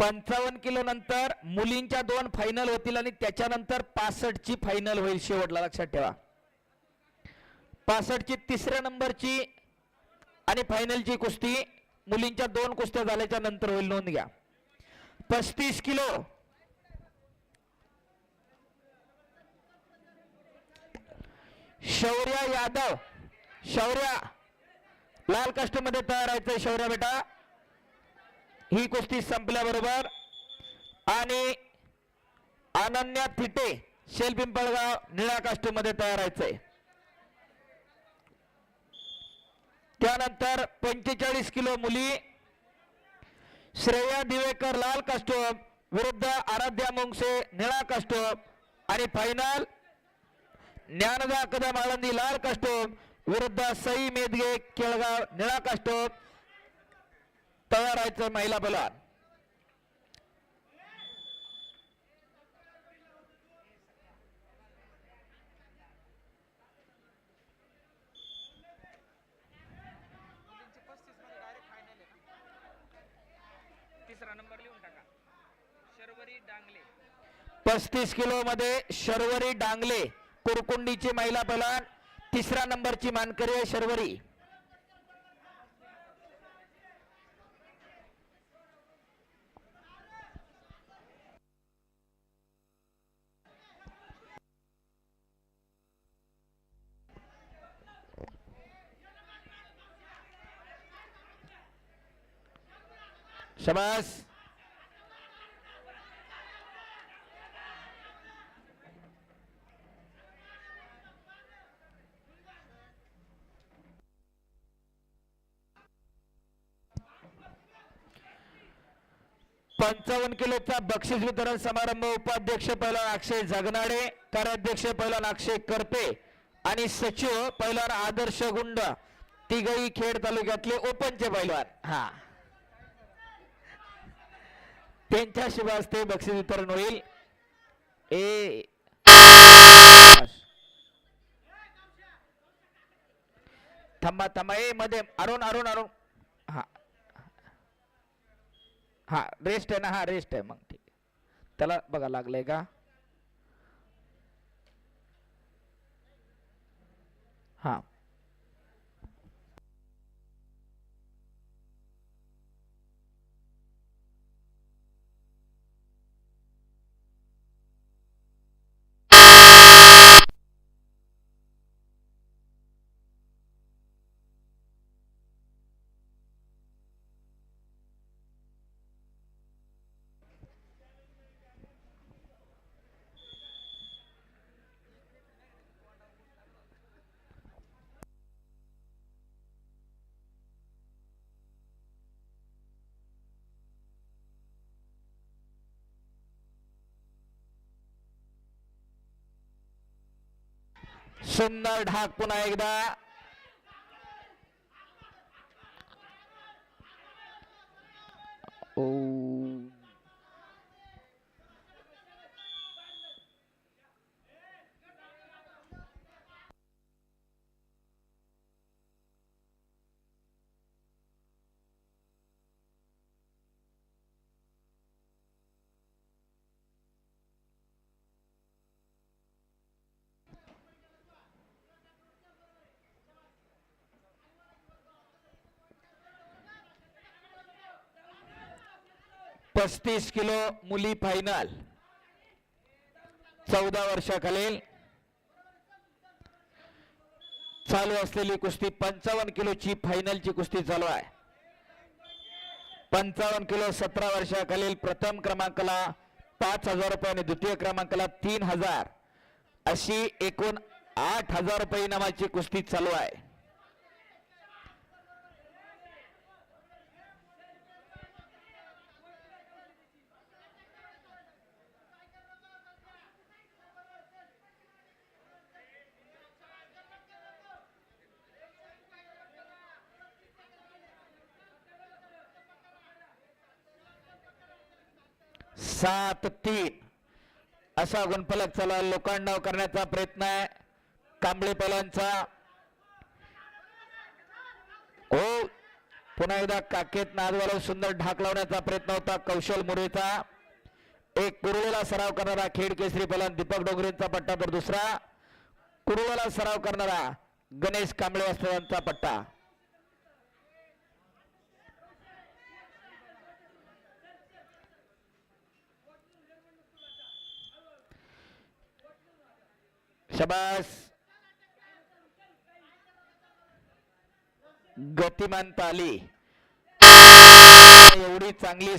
पंचावन्न किलो नंतर मुलींच्या दोन फायनल होतील आणि त्याच्यानंतर पासष्ट ची फायनल होईल शेवटला. लक्षात ठेवा. पासष्ट ची तिसऱ्या नंबरची आणि फायनलची कुस्ती मुलींच्या दोन कुस्त्या झाल्याच्यानंतर होईल. नोंद घ्या. पस्तीस किलो. शौर्या यादव. शौर्या. लाल कष्टमध्ये तयार व्हायचंय शौर्या बेटा. ही कुस्ती संपल्याबरोबर आणि अनन्या थिटे शेल पिंपळगाव निळ्या काष्टमध्ये तयार व्हायचंय त्यानंतर पंचेचाळीस किलो मुली श्रेया दिवेकर लाल कास्टोम विरुद्ध आराध्या मुंगसे निळा कास्टोम आणि फायनल ज्ञानदा कदम आळंदी लाल कास्टोम विरुद्ध सई मेदगे केळगाव निळा कास्टोम तयार व्हायचं महिला बलान. पस्तीस तिसरा किलो मध्ये शर्वरी डांगले कुरकुंडीची महिला बलान. तिसऱ्या नंबरची मानकरी आहे शर्वरी. शबास पंचावन्न किलोचा बक्षीस वितरण समारंभ उपाध्यक्ष पहिला अक्षय जगनाडे कार्याध्यक्ष पहिला अक्षय करपे आणि सचिव पहिला आदर्श गुंड. तिघही खेड तालुक्यातले ओपनचे पैलवान. हा. त्यांच्या शुभ हस्ते बक्षीस वितरण होईल. ए. थांबा थांबा. ए मध्ये. अरुण अरुण अरुण. हा. हा रेस्ट आहे ना हा रेस्ट आहे. मग ठीक. आहे. त्याला बघा लागलंय का? हा. सुंदर ढाक पुन्हा एकदा. ओ. पस्तीस किलो मुली फायनल चौदा वर्षाखालील चालू असलेली कुस्ती पंचावन्न किलोची फायनलची कुस्ती चालू आहे. पंचावन्न किलो सतरा वर्षाखालील प्रथम क्रमांकाला पाच हजार रुपये आणि द्वितीय क्रमांकाला तीन हजार अशी एकूण आठ हजार रुपये इनामाची कुस्ती चालू आहे. सात तीन. असा गुणफलक चला लोकांडाव करण्याचा प्रयत्न आहे. कांबळे पलांचा हो. पुन्हा एकदा काकेत नादवाला सुंदर ढाक लावण्याचा प्रयत्न होता. कौशल मुरेचा. एक कुरुळेला सराव करणारा खेड केसरी पलान दीपक डोंगरेंचा पट्टा तर दुसरा कुरुळेला सराव करणारा गणेश कांबळे वास्तवांचा पट्टा. शबास. गतिमानता आली एवढी चांगली